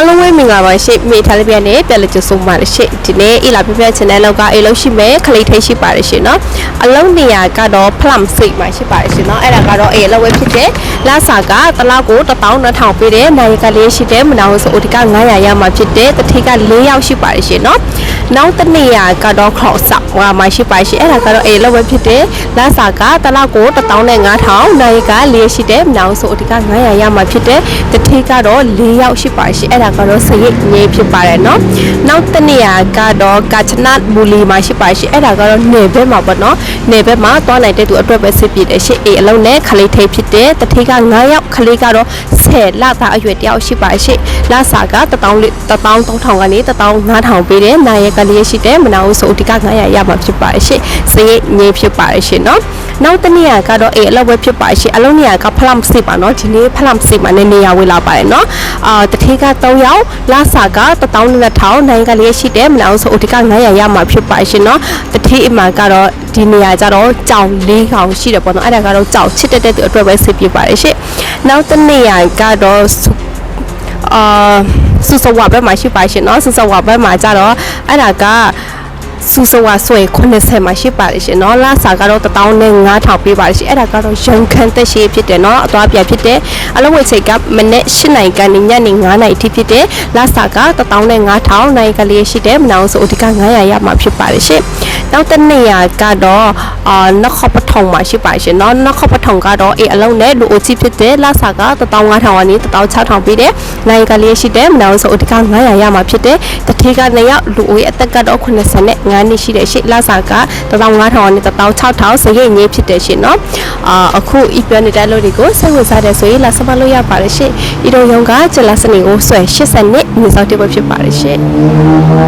အားလုံးဝဲမင်္ဂလာပါရှေ့မိထားလေးပြန်နဲ့ပြန်လည်ကြိုဆိုပါရရှေ့ဒီနေ့အီလာပြပြ channel လောက်ကအေလုံးရှိမယ်ခလေးထိတ်ရှိပါရရှေ့နော်အလုံးနေရာကတော့ plum seed မှာရှိပါရရှေ့နော်အဲ့ဒါကတော့အေလုံးဝဲဖြစ်တဲ့လဆာကတလောက်ကို12000ပေးတယ်နိုင်ကလေးရှိတယ်မနာလို့ဆိုအိုဒီက900ရမှာဖြစ်တယ်တထိက4ရောက်ရှိပါရရှေ့နော် နောက်တစ်နေရာကတော့ cross ဆောက်ဟိုမှာရှိပါရှင့်အဲ့ဒါကတော့အေးလောက်ဝဲဖြစ်တဲ့လဆာကတလောက်ကို15000နိုင်ကလေးရှိတဲ့မနာဝဆိုအိုဒီက900ရမှာဖြစ်တဲ့တတိကတော့4ယောက်ရှိပါရှင့်အဲ့ဒါကတော့စရိတ်ငယ်ဖြစ်ပါတယ်เนาะနောက်တစ်နေရာကတော့ကာချနတ်ဘူလီမှာရှိပါရှင့်အဲ့ဒါကတော့နေဘက်မှာပေါ့เนาะနေဘက်မှာသွားနိုင်တဲ့သူအတွက်ပဲစစ်ပြတယ်ရှင့်အေးအလုံးနဲ့ခလေးထိပ်ဖြစ်တဲ့တတိက9ယောက်ခလေးကတော့10လသားအရွယ်တယောက်ရှိပါရှင့်လစာက13000ကနေ15000ပေးတယ်နိုင် ရကလေးရှိတဲ့မနာဘူးဆိုဒီက900ရမှာဖြစ်ပါရှင့်စရိတ်ငယ်ဖြစ်ပါရှင့်เนาะနောက်တစ်နေရာကတော့အေးအလုံးပဲဖြစ်ပါရှင့်အလုံးနေရာကဖလမ်စစ်ပါเนาะဒီနေ့ဖလမ်စစ်မှာနေနေရာဝေးလာပါတယ်เนาะအာတတိက3ယောက်လစာက12000နိုင်ကလေးရှိတဲ့မနာဘူးဆိုဒီက900ရမှာဖြစ်ပါရှင့်เนาะတတိအမှကတော့ဒီနေရာကြတော့ကြောင်၄កောင်ရှိတယ်ပေါ့နော်အဲ့ဒါကတော့ကြောင်ချစ်တဲ့တဲ့သူအတွက်ပဲစစ်ပြပါတယ်ရှင့်နောက်တစ်နေရာကတော့စု အာစုစဝါဘက်မှာရှိပါရှင်เนาะစုစဝါဘက်မှာကြတော့အဲ့ဒါက စူစဝါဆွဲ80မှာရှိပါတယ်ရှင်เนาะလာစာကတော့15000ပေးပါတယ်ရှင်အဲ့ဒါကတော့ရန်ခံတက်ရှိဖြစ်တယ်เนาะအသွားပြဖြစ်တယ်အလုံးဝချိန်ကမနေ့8နိုင်ကနေညနေ9နိုင်အထိဖြစ်တယ်လာစာက15000နိုင်ကလေးရှိတယ်မနောင်ဆိုအဓိက900ရမှာဖြစ်ပါတယ်ရှင်နောက်တစ်နေရာကတော့အာနခပထုံမှာရှိပါရှင်เนาะနခပထုံကတော့အေးအလုံးနဲ့လူအိုချီဖြစ်တယ်လာစာက15000ကနေ16000ပေးတယ်နိုင်ကလေးရှိတယ်မနောင်ဆိုအဓိက900ရမှာဖြစ်တယ်တတိက2ယောက်လူအိုရဲ့အသက်ကတော့80နဲ့ 9နှစ်ရှိတဲ့ရှေ့လစာက15000နဲ့16000စရိတ်ငွေဖြစ်တယ်ရှင်နော်အာအခုဤပြောနေတဲ့လို့တွေကိုစိတ်ဝင်စားတဲ့ဆိုရင်လာစမလို့ရပါတယ်ရှင်ဤတို့ရုံကကျလာစနေကိုဆွဲ80နှစ်မြေဆောက်တိဘဖြစ်ပါတယ်ရှင်